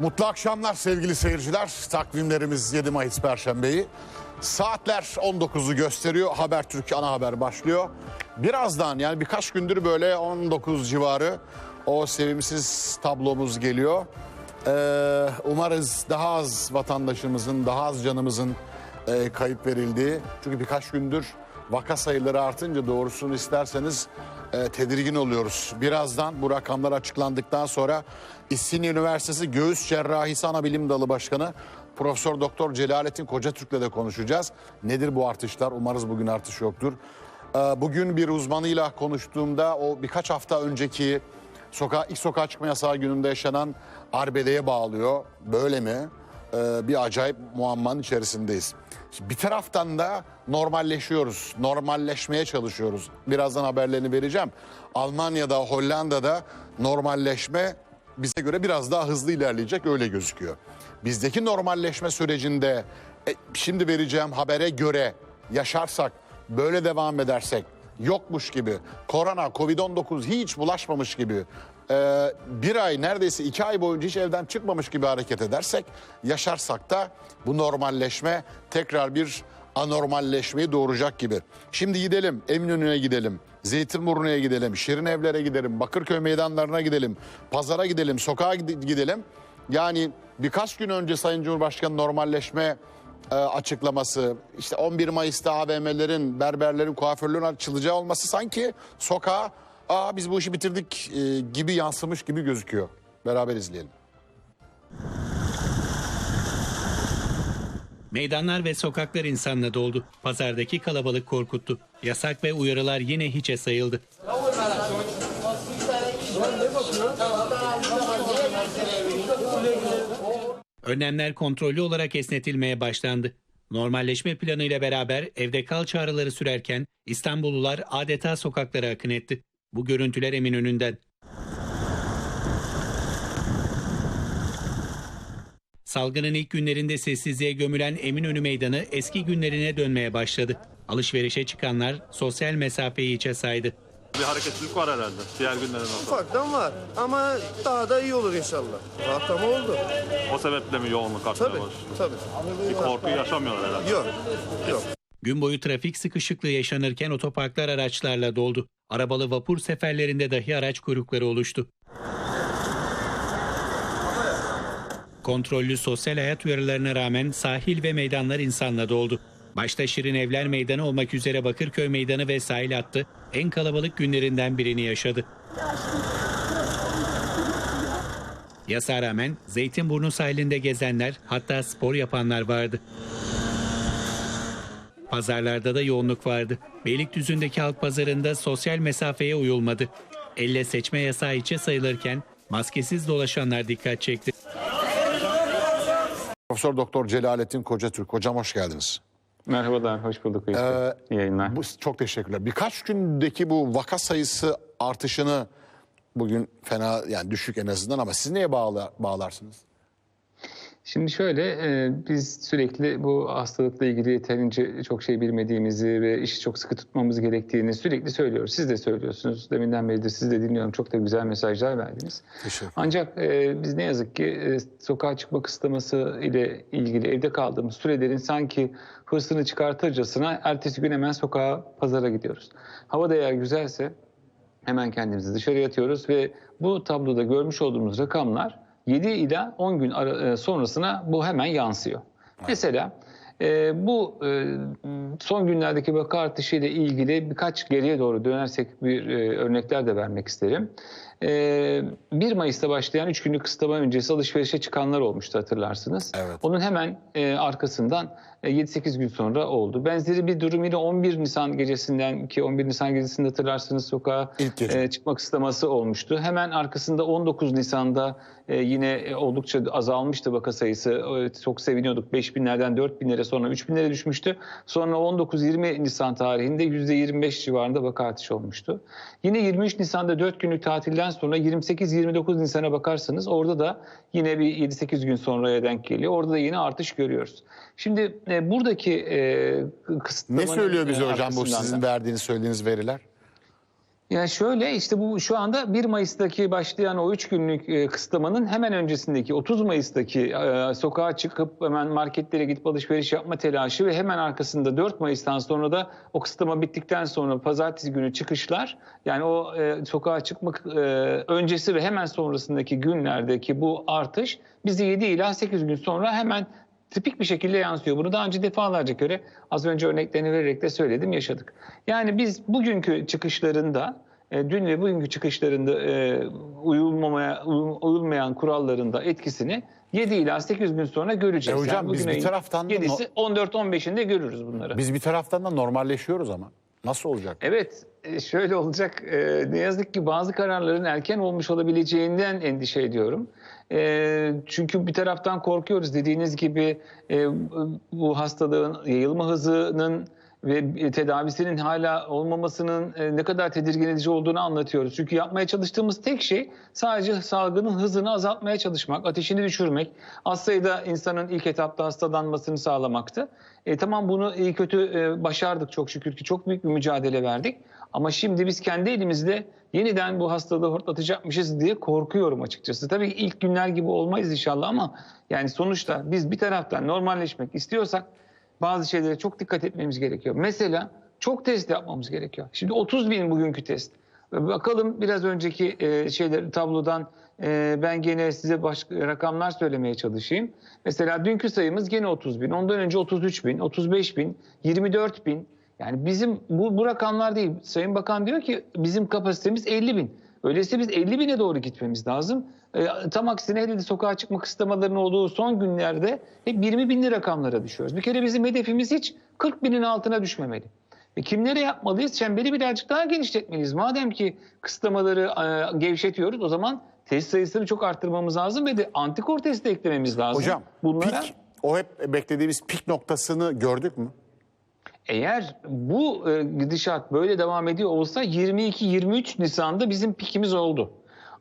Mutlu akşamlar sevgili seyirciler. Takvimlerimiz 7 Mayıs Perşembe'yi. Saatler 19'u gösteriyor. Habertürk ana haber başlıyor. Birazdan yani birkaç gündür böyle 19 civarı o sevimsiz tablomuz geliyor. Ee, umarız daha az vatandaşımızın, daha az canımızın e, kayıp verildiği. Çünkü birkaç gündür vaka sayıları artınca doğrusunu isterseniz e, tedirgin oluyoruz. Birazdan bu rakamlar açıklandıktan sonra İstinye Üniversitesi Göğüs Cerrahisi Anabilim Dalı Başkanı Profesör Doktor Celalettin Kocatürk'le de konuşacağız. Nedir bu artışlar? Umarız bugün artış yoktur. Ee, Bugün bir uzmanıyla konuştuğumda o birkaç hafta önceki sokağa, ilk sokağa çıkma yasağı gününde yaşanan arbedeye bağlıyor. Böyle mi? Ee, bir acayip muammanın içerisindeyiz. Bir taraftan da normalleşiyoruz. Normalleşmeye çalışıyoruz. Birazdan haberlerini vereceğim. Almanya'da, Hollanda'da normalleşme bize göre biraz daha hızlı ilerleyecek öyle gözüküyor. Bizdeki normalleşme sürecinde e, şimdi vereceğim habere göre yaşarsak, böyle devam edersek, yokmuş gibi, korona, Covid-19 hiç bulaşmamış gibi, e, bir ay neredeyse iki ay boyunca hiç evden çıkmamış gibi hareket edersek, yaşarsak da bu normalleşme tekrar bir anormalleşmeyi doğuracak gibi. Şimdi gidelim, Eminönü'ne gidelim, Zeytinburnu'ya gidelim, Şirin Evler'e gidelim, Bakırköy meydanlarına gidelim, pazara gidelim, sokağa gide- gidelim. Yani birkaç gün önce Sayın Cumhurbaşkanı normalleşme e, açıklaması, işte 11 Mayıs'ta AVM'lerin, berberlerin, kuaförlerin açılacağı olması sanki sokağa Aa biz bu işi bitirdik e, gibi yansımış gibi gözüküyor. Beraber izleyelim. Meydanlar ve sokaklar insanla doldu. Pazardaki kalabalık korkuttu. Yasak ve uyarılar yine hiçe sayıldı. Önlemler kontrollü olarak esnetilmeye başlandı. Normalleşme planıyla beraber evde kal çağrıları sürerken İstanbullular adeta sokaklara akın etti. Bu görüntüler Eminönü'nden. Salgının ilk günlerinde sessizliğe gömülen Eminönü Meydanı eski günlerine dönmeye başladı. Alışverişe çıkanlar sosyal mesafeyi içe saydı. Bir hareketlilik var herhalde diğer günlerin nazaran. Ufaktan var ama daha da iyi olur inşallah. Rahatlama oldu. O sebeple mi yoğunluk artmaya Tabii, başladı? tabii. Bir korku yaşamıyorlar herhalde. Yok, yok. Gün boyu trafik sıkışıklığı yaşanırken otoparklar araçlarla doldu. Arabalı vapur seferlerinde dahi araç kuyrukları oluştu. Kontrollü sosyal hayat uyarılarına rağmen sahil ve meydanlar insanla doldu. Başta Şirin Evler Meydanı olmak üzere Bakırköy Meydanı ve sahil hattı en kalabalık günlerinden birini yaşadı. Yasa rağmen Zeytinburnu sahilinde gezenler hatta spor yapanlar vardı. Pazarlarda da yoğunluk vardı. Beylikdüzü'ndeki halk pazarında sosyal mesafeye uyulmadı. Elle seçme yasağı içe sayılırken maskesiz dolaşanlar dikkat çekti. Profesör Doktor Celalettin Kocatürk. Hocam hoş geldiniz. Merhabalar, hoş bulduk. Ee, İyi yayınlar. Bu, çok teşekkürler. Birkaç gündeki bu vaka sayısı artışını bugün fena yani düşük en azından ama siz neye bağla, bağlarsınız? Şimdi şöyle, e, biz sürekli bu hastalıkla ilgili yeterince çok şey bilmediğimizi ve işi çok sıkı tutmamız gerektiğini sürekli söylüyoruz. Siz de söylüyorsunuz. Deminden beri de siz de dinliyorum. Çok da güzel mesajlar verdiniz. Teşekkür Ancak e, biz ne yazık ki e, sokağa çıkma kısıtlaması ile ilgili evde kaldığımız sürelerin sanki hırsını çıkartırcasına ertesi gün hemen sokağa, pazara gidiyoruz. Hava da eğer güzelse hemen kendimizi dışarı atıyoruz ve bu tabloda görmüş olduğumuz rakamlar 7 ila 10 gün e, sonrasına bu hemen yansıyor. Mesela e, bu e, son günlerdeki vaka artışı ile ilgili birkaç geriye doğru dönersek bir e, örnekler de vermek isterim. E, 1 Mayıs'ta başlayan 3 günlük kısıtlama öncesi alışverişe çıkanlar olmuştu hatırlarsınız. Evet. Onun hemen e, arkasından e, 7-8 gün sonra oldu. Benzeri bir durum yine 11 Nisan gecesinden ki 11 Nisan gecesinde hatırlarsınız sokağa e, çıkma kısıtlaması olmuştu. Hemen arkasında 19 Nisan'da e, yine e, oldukça azalmıştı vaka sayısı. Çok seviniyorduk. 5000'lerden 4000'lere sonra 3000'lere düşmüştü. Sonra 19-20 Nisan tarihinde %25 civarında vaka artışı olmuştu. Yine 23 Nisan'da 4 günlük tatilden sonra 28-29 Nisan'a bakarsanız orada da yine bir 7-8 gün sonraya denk geliyor. Orada da yine artış görüyoruz. Şimdi e, buradaki e, Ne kısıtlamanın söylüyor bize e, hocam bu da- sizin verdiğiniz söylediğiniz veriler? Yani şöyle işte bu şu anda 1 Mayıs'taki başlayan o 3 günlük e, kısıtlamanın hemen öncesindeki 30 Mayıs'taki e, sokağa çıkıp hemen marketlere gidip alışveriş yapma telaşı ve hemen arkasında 4 Mayıs'tan sonra da o kısıtlama bittikten sonra pazartesi günü çıkışlar yani o e, sokağa çıkmak e, öncesi ve hemen sonrasındaki günlerdeki bu artış bizi 7 ila 8 gün sonra hemen tipik bir şekilde yansıyor. Bunu daha önce defalarca göre az önce örneklerini vererek de söyledim, yaşadık. Yani biz bugünkü çıkışlarında, e, dün ve bugünkü çıkışlarında e, uyulmamaya, uyul- uyulmayan kurallarında etkisini 7 ila 8 gün sonra göreceğiz. E hocam, biz bugün bir taraftan da 7'si 14-15'inde görürüz bunları. Biz bir taraftan da normalleşiyoruz ama. Nasıl olacak? Evet, e, şöyle olacak. E, Ne yazık ki bazı kararların erken olmuş olabileceğinden endişe ediyorum. E, Çünkü bir taraftan korkuyoruz. Dediğiniz gibi bu hastalığın yayılma hızının ve tedavisinin hala olmamasının e, ne kadar tedirgin edici olduğunu anlatıyoruz. Çünkü yapmaya çalıştığımız tek şey sadece salgının hızını azaltmaya çalışmak, ateşini düşürmek, az sayıda insanın ilk etapta hastalanmasını sağlamaktı. E, tamam bunu iyi kötü e, başardık çok şükür ki çok büyük bir mücadele verdik. Ama şimdi biz kendi elimizle yeniden bu hastalığı hortlatacakmışız diye korkuyorum açıkçası. Tabii ilk günler gibi olmayız inşallah ama yani sonuçta biz bir taraftan normalleşmek istiyorsak bazı şeylere çok dikkat etmemiz gerekiyor. Mesela çok test yapmamız gerekiyor. Şimdi 30 bin bugünkü test. Bakalım biraz önceki e, şeyler tablodan e, ben gene size başka rakamlar söylemeye çalışayım. Mesela dünkü sayımız gene 30 bin. Ondan önce 33 bin, 35 bin, 24 bin. Yani bizim bu, bu rakamlar değil. Sayın Bakan diyor ki bizim kapasitemiz 50 bin. Öyleyse biz 50 bine doğru gitmemiz lazım. E, tam aksine hele de sokağa çıkma kısıtlamalarının olduğu son günlerde hep 20 binli rakamlara düşüyoruz. Bir kere bizim hedefimiz hiç 40 binin altına düşmemeli. E kimlere yapmalıyız? Çemberi birazcık daha genişletmeliyiz. Madem ki kısıtlamaları e, gevşetiyoruz o zaman test sayısını çok arttırmamız lazım ve de antikor testi eklememiz lazım. Hocam Bunlara pik, o hep beklediğimiz pik noktasını gördük mü? eğer bu e, gidişat böyle devam ediyor olsa 22-23 Nisan'da bizim pikimiz oldu.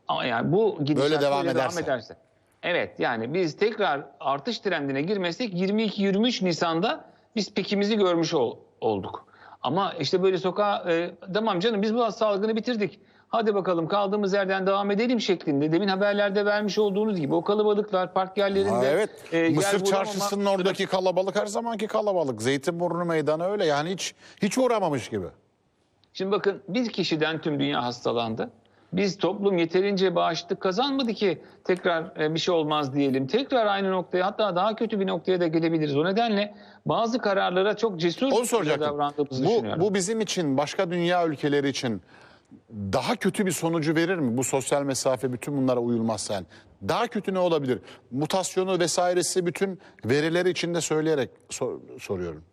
Ama yani bu gidişat Böyle devam böyle ederse. ederse. Evet yani biz tekrar artış trendine girmesek 22-23 Nisan'da biz pikimizi görmüş ol- olduk. Ama işte böyle sokağa e, tamam canım biz bu salgını bitirdik. Hadi bakalım kaldığımız yerden devam edelim şeklinde. Demin haberlerde vermiş olduğunuz gibi o kalabalıklar park yerlerinde. Ha, evet. e, Mısır çarşısının oradaki kalabalık her zamanki kalabalık. Zeytinburnu meydanı öyle yani hiç hiç uğramamış gibi. Şimdi bakın bir kişiden tüm dünya hastalandı. Biz toplum yeterince bağışıklık kazanmadı ki tekrar e, bir şey olmaz diyelim. Tekrar aynı noktaya hatta daha kötü bir noktaya da gelebiliriz. O nedenle bazı kararlara çok cesur davrandığımızı Bu, düşünüyorum. bu bizim için başka dünya ülkeleri için daha kötü bir sonucu verir mi? Bu sosyal mesafe bütün bunlara uyulmazsa yani. Daha kötü ne olabilir? Mutasyonu vesairesi bütün verileri içinde söyleyerek sor- soruyorum.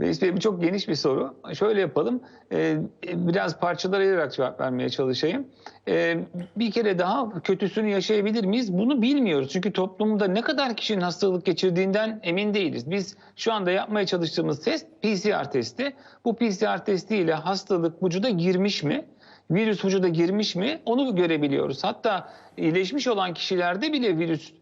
Bey bu çok geniş bir soru. Şöyle yapalım. Ee, biraz parçalara ayırarak cevap vermeye çalışayım. Ee, bir kere daha kötüsünü yaşayabilir miyiz? Bunu bilmiyoruz. Çünkü toplumda ne kadar kişinin hastalık geçirdiğinden emin değiliz. Biz şu anda yapmaya çalıştığımız test PCR testi. Bu PCR testiyle hastalık vücuda girmiş mi? Virüs vücuda girmiş mi onu görebiliyoruz. Hatta iyileşmiş olan kişilerde bile virüs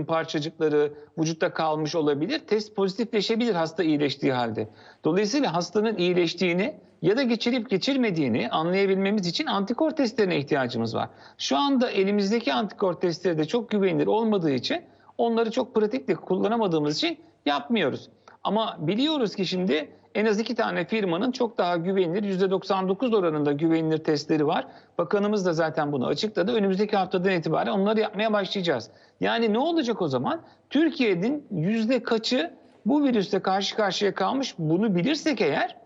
e, parçacıkları vücutta kalmış olabilir. Test pozitifleşebilir hasta iyileştiği halde. Dolayısıyla hastanın iyileştiğini ya da geçirip geçirmediğini anlayabilmemiz için antikor testlerine ihtiyacımız var. Şu anda elimizdeki antikor testleri de çok güvenilir olmadığı için onları çok pratikte kullanamadığımız için yapmıyoruz. Ama biliyoruz ki şimdi en az iki tane firmanın çok daha güvenilir, %99 oranında güvenilir testleri var. Bakanımız da zaten bunu açıkladı. Önümüzdeki haftadan itibaren onları yapmaya başlayacağız. Yani ne olacak o zaman? Türkiye'nin yüzde kaçı bu virüste karşı karşıya kalmış bunu bilirsek eğer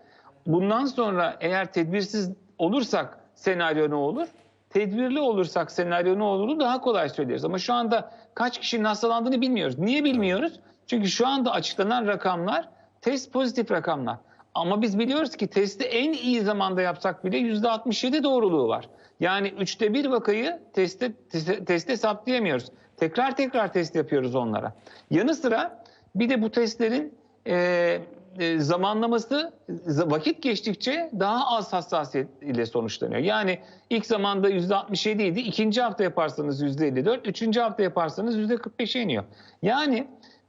bundan sonra eğer tedbirsiz olursak senaryo ne olur? Tedbirli olursak senaryo ne olur daha kolay söyleriz. Ama şu anda kaç kişinin hastalandığını bilmiyoruz. Niye bilmiyoruz? Çünkü şu anda açıklanan rakamlar test pozitif rakamlar. Ama biz biliyoruz ki testi en iyi zamanda yapsak bile %67 doğruluğu var. Yani üçte bir vakayı teste, teste, teste saptayamıyoruz. Tekrar tekrar test yapıyoruz onlara. Yanı sıra bir de bu testlerin e, e, zamanlaması vakit geçtikçe daha az hassasiyet ile sonuçlanıyor. Yani ilk zamanda %67 idi. ikinci hafta yaparsanız %54, üçüncü hafta yaparsanız %45'e iniyor. Yani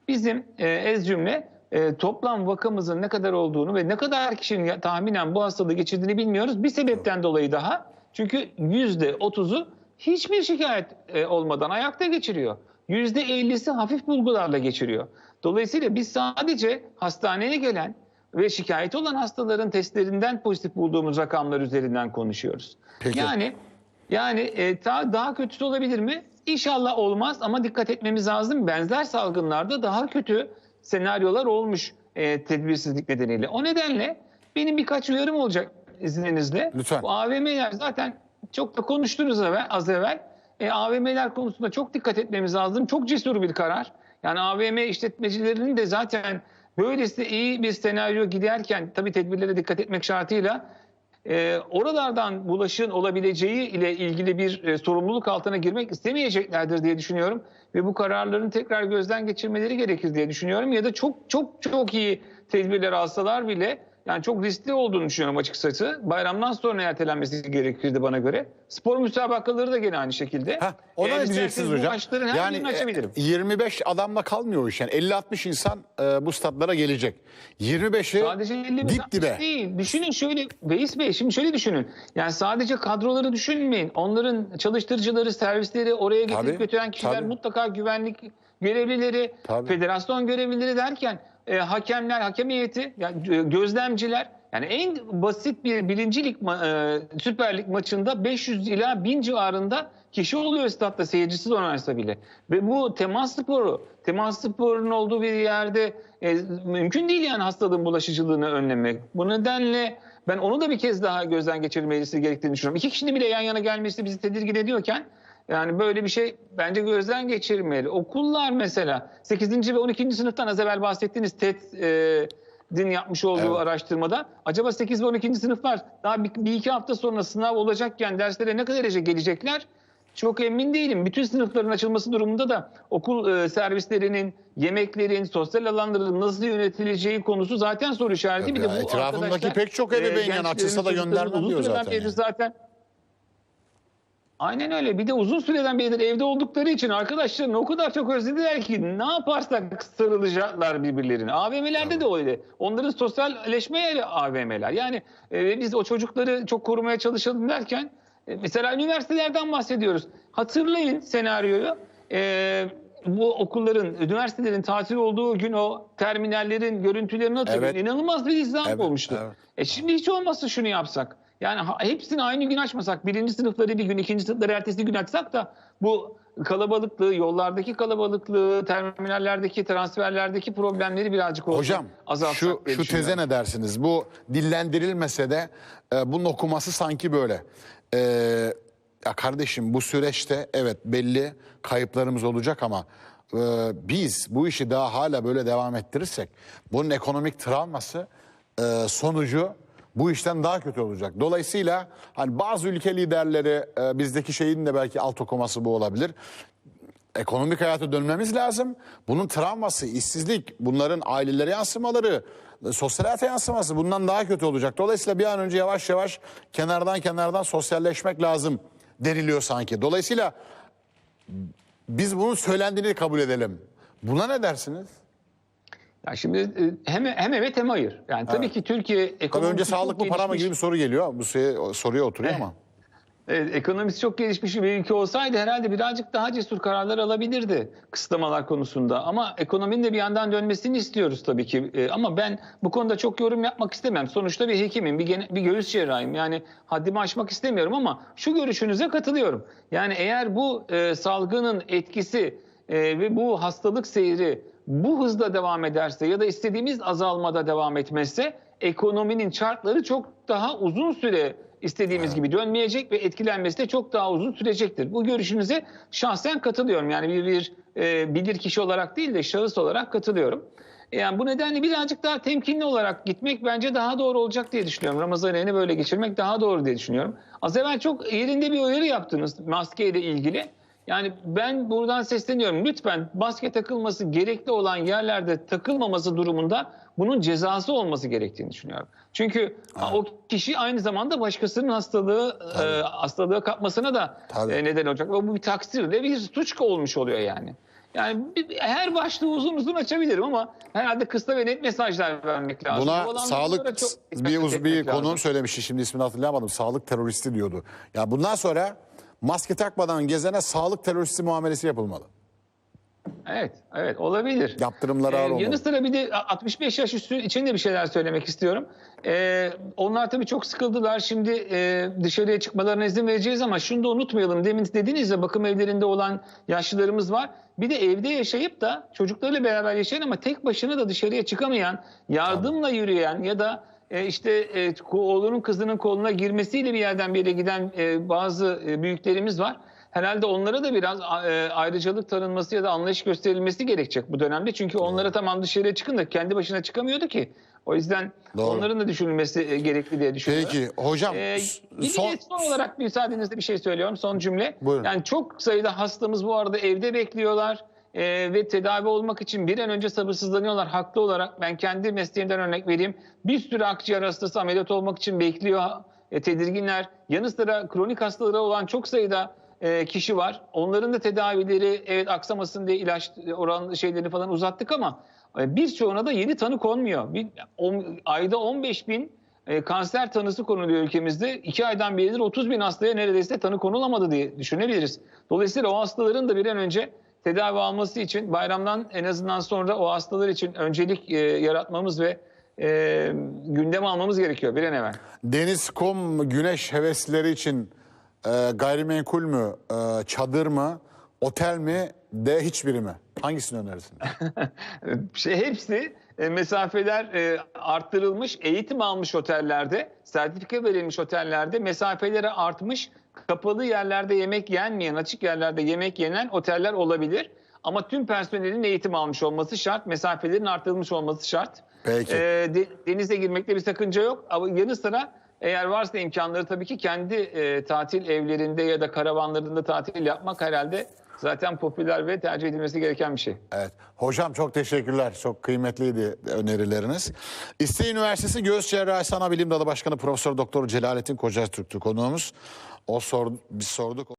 bizim e, ez cümle e, toplam vakamızın ne kadar olduğunu ve ne kadar kişinin tahminen bu hastalığı geçirdiğini bilmiyoruz. Bir sebepten dolayı daha. Çünkü yüzde otuzu hiçbir şikayet e, olmadan ayakta geçiriyor. Yüzde ellisi hafif bulgularla geçiriyor. Dolayısıyla biz sadece hastaneye gelen ve şikayet olan hastaların testlerinden pozitif bulduğumuz rakamlar üzerinden konuşuyoruz. Peki. Yani yani e, daha, daha kötüsü olabilir mi? İnşallah olmaz ama dikkat etmemiz lazım. Benzer salgınlarda daha kötü senaryolar olmuş e, tedbirsizlik nedeniyle. O nedenle benim birkaç uyarım olacak izninizle. Lütfen. Bu AVM'ler zaten çok da konuştunuz evvel, az evvel. E, AVM'ler konusunda çok dikkat etmemiz lazım. Çok cesur bir karar. Yani AVM işletmecilerinin de zaten böylesi iyi bir senaryo giderken tabii tedbirlere dikkat etmek şartıyla e, oralardan bulaşın olabileceği ile ilgili bir e, sorumluluk altına girmek istemeyeceklerdir diye düşünüyorum. Ve bu kararların tekrar gözden geçirmeleri gerekir diye düşünüyorum. Ya da çok çok çok iyi tedbirler alsalar bile yani çok riskli olduğunu düşünüyorum açıkçası. Bayramdan sonra ertelenmesi gerekirdi bana göre. Spor müsabakaları da gene aynı şekilde. Heh, ona Eğer diyeceksiniz hocam? maçların her açabilirim. e, 25 adamla kalmıyor iş yani. 50-60 insan e, bu statlara gelecek. 25'i Sadece 50 dip dibe. değil. Düşünün şöyle Beis Bey şimdi şöyle düşünün. Yani sadece kadroları düşünmeyin. Onların çalıştırıcıları, servisleri, oraya getirip Tabii, götüren kişiler tabii. mutlaka güvenlik görevlileri, Tabii. federasyon görevlileri derken e, hakemler, hakem heyeti, yani gözlemciler yani en basit bir birinci lig e, Süper Lig maçında 500 ila 1000 civarında kişi oluyor statta seyircisiz oynarsa bile. Ve bu temas sporu, temas sporunun olduğu bir yerde e, mümkün değil yani hastalığın bulaşıcılığını önlemek. Bu nedenle ben onu da bir kez daha gözden geçirilmesi gerektiğini düşünüyorum. İki kişinin bile yan yana gelmesi bizi tedirgin ediyorken yani böyle bir şey bence gözden geçirilmeli. Okullar mesela 8. ve 12. sınıftan az evvel bahsettiğiniz TED e, din yapmış olduğu Evet. araştırmada acaba 8 ve 12. sınıflar daha bir, bir iki hafta sonra sınav olacakken derslere ne kadar gelecekler? Çok emin değilim. Bütün sınıfların açılması durumunda da okul e, servislerinin, yemeklerin, sosyal alanların nasıl yönetileceği konusu zaten soru işareti. Tabii bir de bu etrafımdaki pek çok ebeveyn yani gençlerin, açılsa da göndermem diyor zaten yani. zaten Aynen öyle. Bir de uzun süreden beridir evde oldukları için arkadaşlarını o kadar çok özlediler ki ne yaparsak sarılacaklar birbirlerine. AVM'lerde de öyle. Onların sosyalleşme yeri AVM'ler. Yani e, biz o çocukları çok korumaya çalışalım derken e, mesela üniversitelerden bahsediyoruz. Hatırlayın senaryoyu. E, bu okulların, üniversitelerin tatil olduğu gün o terminallerin görüntülerini hatırlayın. Evet. İnanılmaz bir izdiham Evet, olmuştu. evet. E şimdi hiç olmazsa şunu yapsak. Yani hepsini aynı gün açmasak, birinci sınıfları bir gün, ikinci sınıfları ertesi gün açsak da bu kalabalıklığı, yollardaki kalabalıklığı, terminallerdeki, transferlerdeki problemleri birazcık olsun Hocam azaltsak şu, şu teze ne dersiniz? Bu dillendirilmese de e, bunun okuması sanki böyle. E, ya kardeşim bu süreçte evet belli kayıplarımız olacak ama e, biz bu işi daha hala böyle devam ettirirsek bunun ekonomik travması e, sonucu bu işten daha kötü olacak. Dolayısıyla hani bazı ülke liderleri e, bizdeki şeyin de belki alt okuması bu olabilir ekonomik hayata dönmemiz lazım. Bunun travması, işsizlik, bunların ailelere yansımaları, sosyal hayata yansıması bundan daha kötü olacak. Dolayısıyla bir an önce yavaş yavaş kenardan kenardan sosyalleşmek lazım deniliyor sanki. Dolayısıyla biz bunun söylendiğini kabul edelim. Buna ne dersiniz? Ya şimdi e, hem, hem evet hem hayır. Yani tabii ki Türkiye Tabii ekonomisi önce çok sağlık mı para mı gibi bir soru geliyor. Bu soruya, oturuyor ama. Evet, ekonomisi çok gelişmiş bir ülke olsaydı herhalde birazcık daha cesur kararlar alabilirdi kısıtlamalar konusunda. Ama ekonominin de bir yandan dönmesini istiyoruz tabii ki. Ee, ama ben bu konuda çok yorum yapmak istemem. Sonuçta bir hekimim, bir, gene- bir göğüs cerrahıyım. Yani haddimi aşmak istemiyorum ama şu görüşünüze katılıyorum. Yani eğer bu e, salgının etkisi e, ve bu hastalık seyri bu hızla devam ederse ya da istediğimiz azalmada devam etmezse ekonominin çarkları çok daha uzun süre istediğimiz gibi dönmeyecek ve etkilenmesi de çok daha uzun sürecektir. Bu görüşünüze şahsen katılıyorum. Yani bir, bir e, bilir kişi olarak değil de şahıs olarak katılıyorum. Yani bu nedenle birazcık daha temkinli olarak gitmek bence daha doğru olacak diye düşünüyorum. Ramazan ayını böyle geçirmek daha doğru diye düşünüyorum. Az evvel çok yerinde bir uyarı yaptınız maskeyle ilgili. Yani ben buradan sesleniyorum. Lütfen maske takılması gerekli olan yerlerde takılmaması durumunda bunun cezası olması gerektiğini düşünüyorum. Çünkü o kişi aynı zamanda başkasının hastalığı e, hastalığa kapmasına da Tabii. e, neden olacak. Ve bu bir taksirle bir suç olmuş oluyor yani. Yani bir- her başlığı uzun uzun açabilirim ama herhalde kısa ve net mesajlar vermek lazım. Bu Buna sağlık çok bir, uz, bir konuğum söylemişti şimdi ismini hatırlayamadım. Sağlık teröristi diyordu. Ya bundan sonra maske takmadan gezene sağlık teröristi muamelesi yapılmalı. Evet, evet olabilir. Yaptırımları ağır Ee, olmalı. yanı sıra bir de 65 yaş üstü için de bir şeyler söylemek istiyorum. Ee, onlar tabii çok sıkıldılar. Şimdi e, dışarıya çıkmalarına izin vereceğiz ama şunu da unutmayalım. Demin dediniz ya bakım evlerinde olan yaşlılarımız var. Bir de evde yaşayıp da çocuklarıyla beraber yaşayan ama tek başına da dışarıya çıkamayan, yardımla yürüyen ya da e, işte e, oğlunun kızının koluna girmesiyle bir yerden bir yere giden e, bazı e, büyüklerimiz var. Herhalde onlara da biraz e, ayrıcalık tanınması ya da anlayış gösterilmesi gerekecek bu dönemde. Çünkü onlara tamam dışarıya çıkın da kendi başına çıkamıyordu ki. O yüzden Doğru. onların da düşünülmesi gerekli diye düşünüyorum. Peki hocam Ee, son son olarak müsaadenizle bir şey söylüyorum. Son cümle. Buyurun. Yani çok sayıda hastamız bu arada evde bekliyorlar. Ee, ve tedavi olmak için bir an önce sabırsızlanıyorlar haklı olarak. Ben kendi mesleğimden örnek vereyim. Bir sürü akciğer hastası ameliyat olmak için bekliyor. E, tedirginler. Yanı sıra kronik hastaları olan çok sayıda e, kişi var. Onların da tedavileri evet aksamasın diye ilaç oran şeylerini falan uzattık ama e, birçoğuna da yeni tanı konmuyor. Bir, on- ayda 15 bin e, kanser tanısı konuluyor ülkemizde. İki aydan beridir 30 bin hastaya neredeyse tanı konulamadı diye düşünebiliriz. Dolayısıyla o hastaların da bir an önce tedavi alması için bayramdan en azından sonra o hastalar için öncelik e, yaratmamız ve e, gündeme almamız gerekiyor bir an evvel. deniz, kum, güneş hevesleri için e, gayrimenkul mü, e, çadır mı, otel mi, de hiçbiri mi? Hangisini önerirsin? şey hepsi e, mesafeler e, arttırılmış, eğitim almış otellerde, sertifika verilmiş otellerde mesafeleri artmış, kapalı yerlerde yemek yenmeyen, açık yerlerde yemek yenen oteller olabilir. Ama tüm personelin eğitim almış olması şart, mesafelerin artırılmış olması şart. Peki. E, de- denize girmekte bir sakınca yok. Ama yanı sıra eğer varsa imkanları tabii ki kendi e, tatil evlerinde ya da karavanlarında tatil yapmak herhalde zaten popüler ve tercih edilmesi gereken bir şey. Evet. Hocam çok teşekkürler. Çok kıymetliydi önerileriniz. İstinye Üniversitesi Göğüs Cerrahisi Ana Bilim Dalı Başkanı Profesör Doktor Celalettin Koca Türk'tü konuğumuz. O sordu, biz sorduk.